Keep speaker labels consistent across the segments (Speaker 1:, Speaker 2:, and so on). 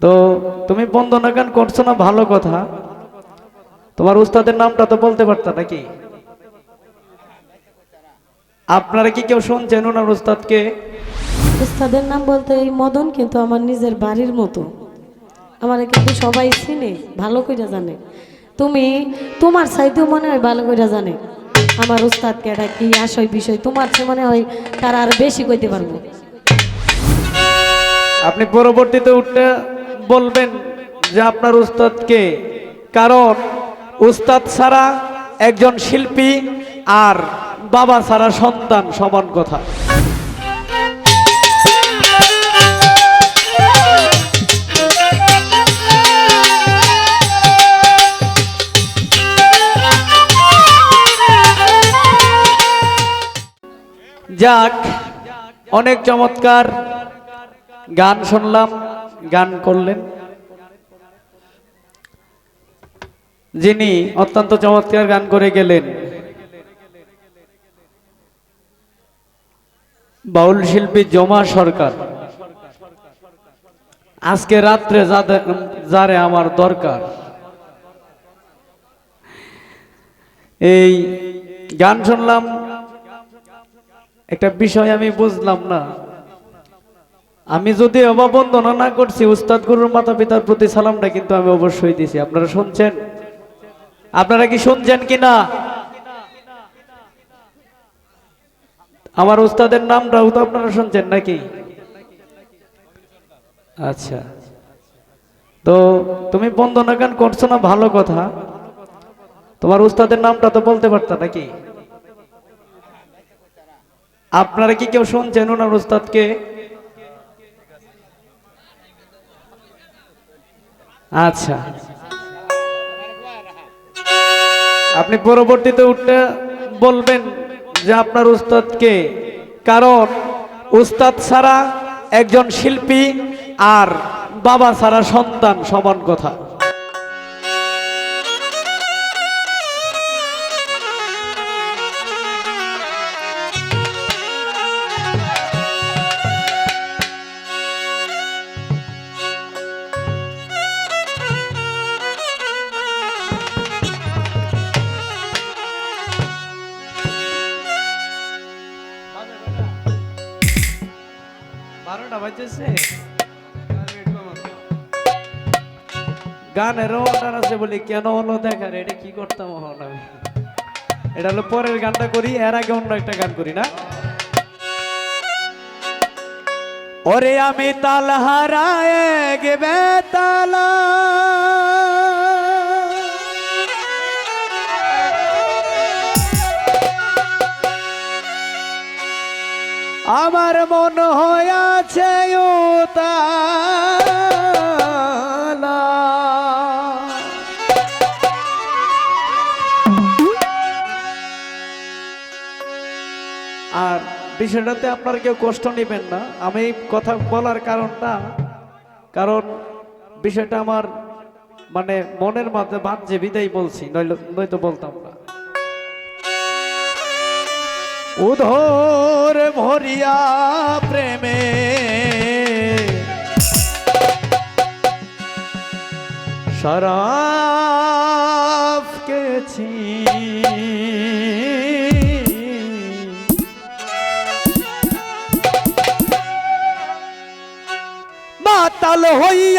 Speaker 1: তো তুমি বন্দনা গান করছ না ভালো কথা। তোমার উস্তাদের নামটা তো বলতে পারত নাকি? আপনারা কি কেউ শুনছেন ওনার উস্তাদকে?
Speaker 2: উস্তাদের নাম বলতে এই মদন কিন্তু আমার নিজের বাড়ির মতো। আমার কিন্তু সবাই চিনে ভালো করে জানে। তুমি তোমার চাইতেও মনে হয় ভালো করে জানে। আমার উস্তাদকে এটা কি আশয় বিষয়? তোমার চেয়ে মনে হয় তারা আর বেশি কইতে পারব।
Speaker 1: আপনি পরবর্তীতে উঠতে বলবেন যে আপনার উস্তাদকে, কারণ উস্তাদ ছাড়া একজন শিল্পী আর বাবা ছাড়া সন্তান সমান কথা। যাক, অনেক চমৎকার গান শুনলাম। গান করলেন। যিনি অত্যন্ত চমৎকার গান করে গেলেন। বাউল শিল্পী জমা সরকার। আজকে রাত্রে যারে আমার দরকার। এই গান শুনলাম, একটা বিষয় আমি বুঝলাম না। আমি যদি অববন্দনা না করছি, উস্তাদ গুরুর মাতা পিতার প্রতি সালামটা কিন্তু আমি অবশ্যই দিছি। আপনারা শুনছেন? আপনারা কি শুনছেন কি না আমার উস্তাদের নামটাও তো আপনারা শুনছেন নাকি? আচ্ছা। তো তুমি বন্দনা গান করছ না? ভালো কথা। তোমার উস্তাদের নামটা তো বলতে পারতা নাকি? আপনারা কি কেউ শুনছেন ওনার উস্তাদকে? আচ্ছা। আপনি পরবর্তীতে উঠতে বলবেন যে আপনার উস্তাদকে কারণ উস্তাদ ছাড়া একজন শিল্পী আর বাবা ছাড়া সন্তান সমান কথা। গানের অর্ডার আছে বলি কেন হলো দেখার? এটা কি করতাম এখন আমি? এটা হলো পরের গানটা করি, এর আগে অন্য একটা গান করি, না? ওরে আমি তাল হারায় গেবে তালা। আমার মন হয়েছে আর বিষয়টাতে আপনার কেউ কষ্ট নেবেন না। আমি কথা বলার কারণটা, কারণ বিষয়টা আমার মানে মনের মাঝে বাজছে বিদায় বলছি নয়তো বলতাম না। উধর ভরিয়া প্রেমে। শরাফ কেছি। মাতাল হইয়াছি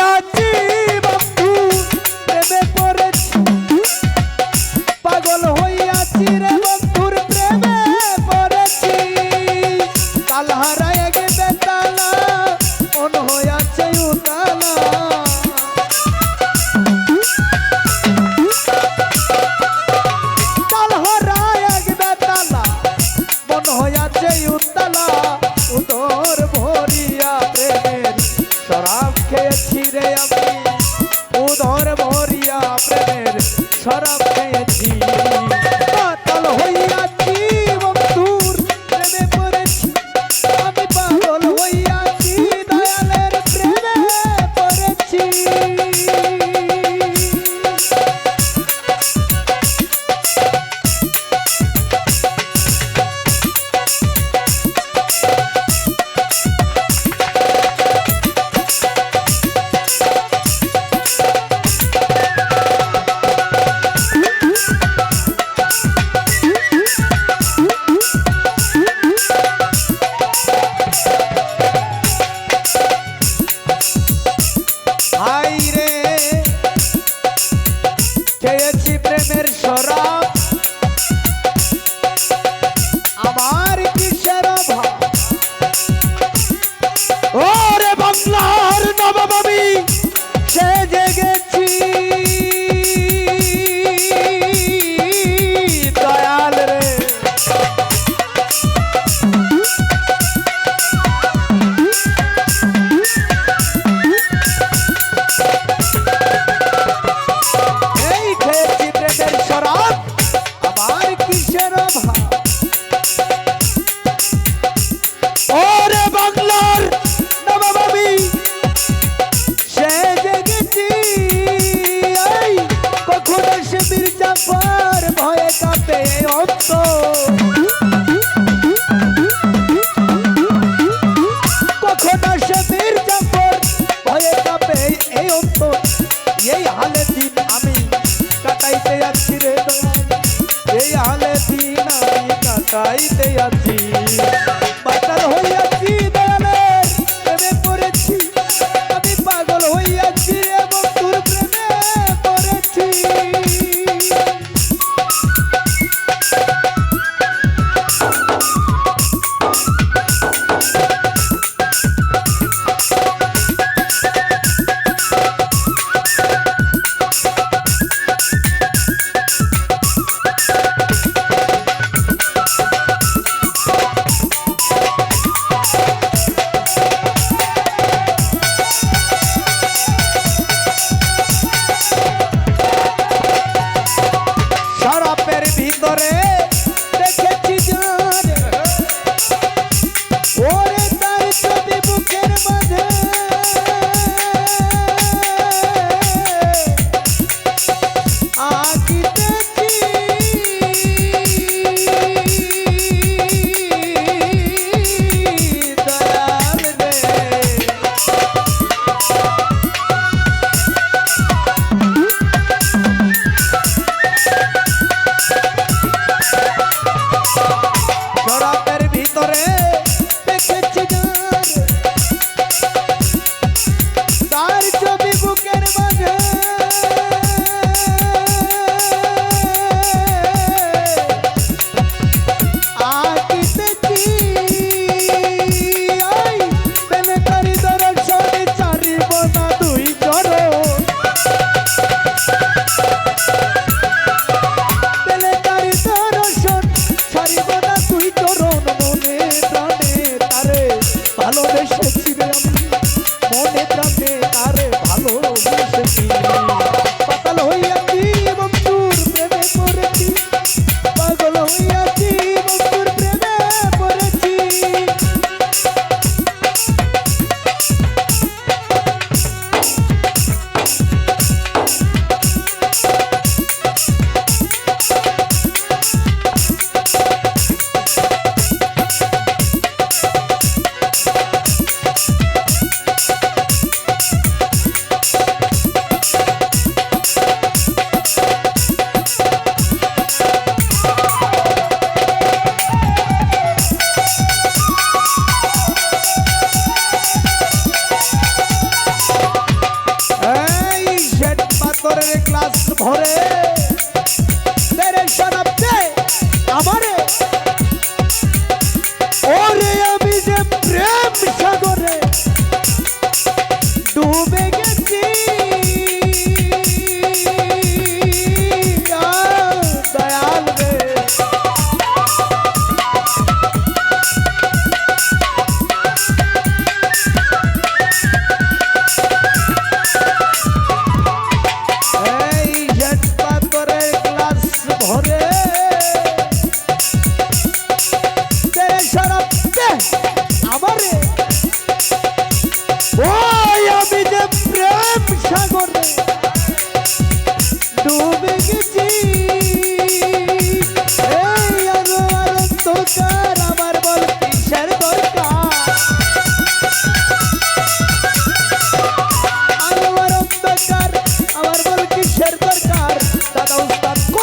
Speaker 1: খোদা সে বীর জাফর, ভয়ে যাবে এই অন্তর, এই হালে দিন আমি কাটাইতে যাচ্ছি রে এই হালে দিন আমি কাটাইতে যাচ্ছি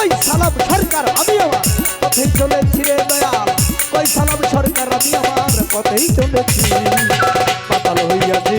Speaker 1: কই সালাম সরকার, আমি আমার পথেই চলেছি রে দয়াল। কই সালাম সরকার, আমি আমার পথেই চলেছি। পাতাল হইয়াছি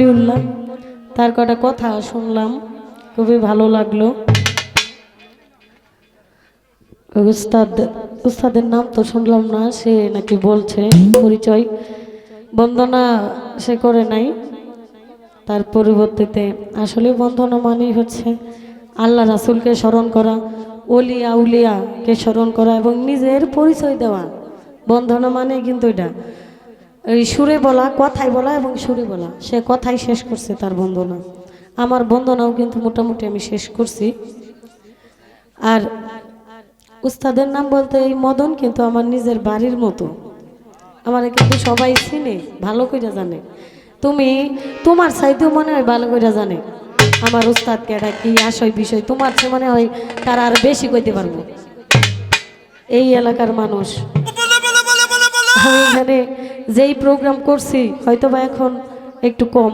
Speaker 2: কলিউল্লাহ তার কটা কথা শুনলাম, খুবই ভালো লাগল। উস্তাদ, উস্তাদের নাম তো শুনলাম না, সে নাকি বলছে, পরিচয়। বন্দনা সে করে নাই, তার পরিবর্তিতে। আসলে বন্ধনা মানেই হচ্ছে আল্লাহ রাসুলকে স্মরণ করা অলিয়া উলিয়াকে স্মরণ করা এবং নিজের পরিচয় দেওয়া। বন্ধনা মানে কিন্তু এটা। সুরে বলা কথায় বলা এবং সুরে বলা। সে কথাই শেষ করছে তার বন্দনা। আমার বন্দনাও কিন্তু মোটামুটি আমি শেষ করছি। আর উস্তাদের নাম বলতে এই মদন কিন্তু আমার নিজের বাড়ির মতো। আমার কিন্তু সবাই চিনে ভালো করে জানে। তুমি তোমার চাইতেও মনে হয় ভালো করে জানে। আমার উস্তাদকে এটা কি আসয় বিষয় তোমার সে মনে হয় তারা আর বেশি কইতে পারব। এই এলাকার মানুষ। এখানে যেই প্রোগ্রাম করছি হয়তো বা এখন একটু কম।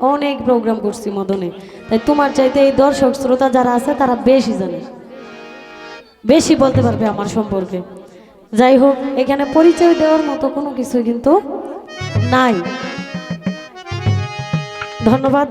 Speaker 2: অনেক প্রোগ্রাম করছি মদনে। তাই তোমার চাইতে এই দর্শক, শ্রোতা যারা আছে, তারা বেশি জানে। বেশি বলতে পারবে আমার সম্পর্কে। যাই হোক, এখানে পরিচয় দেওয়ার মতো কোনো কিছু কিন্তু নাই। ধন্যবাদ।